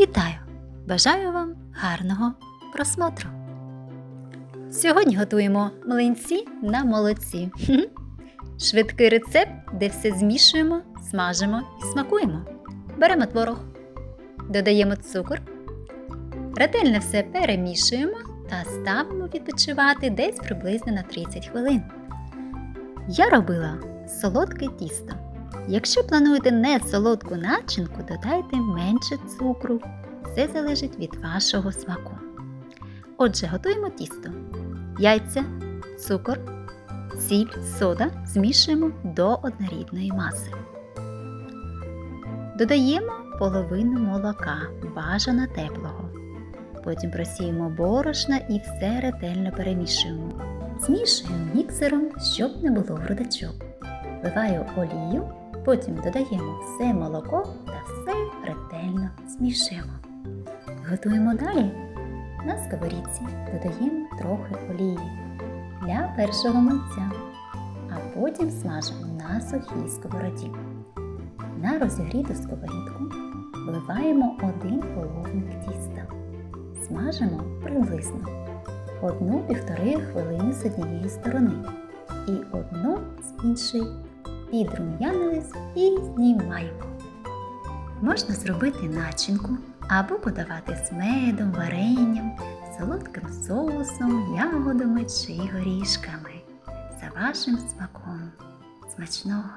Вітаю! Бажаю вам гарного просмотру! Сьогодні готуємо млинці на молоці. Швидкий рецепт, де все змішуємо, смажимо і смакуємо. Беремо творог, додаємо цукор, ретельно все перемішуємо та ставимо відпочивати десь приблизно на 30 хвилин. Я робила солодке тісто. Якщо плануєте не солодку начинку, додайте менше цукру. Все залежить від вашого смаку. Отже, готуємо тісто. Яйця, цукор, сіль, сода змішуємо до однорідної маси. Додаємо половину молока, бажано теплого. Потім просіємо борошна і все ретельно перемішуємо. Змішуємо міксером, щоб не було грудочок. Вливаю олію, потім додаємо все молоко та все ретельно змішуємо. Готуємо далі. На сковорідці додаємо трохи олії для першого млинця, а потім смажимо на сухій сковороді. На розігріту сковорідку вливаємо один половник тіста. Смажимо приблизно одну-півтори хвилини з однієї сторони і одну з іншої. Підрум'янились і знімаємо. Можна зробити начинку або подавати з медом, варенням, солодким соусом, ягодами чи горішками за вашим смаком. Смачного!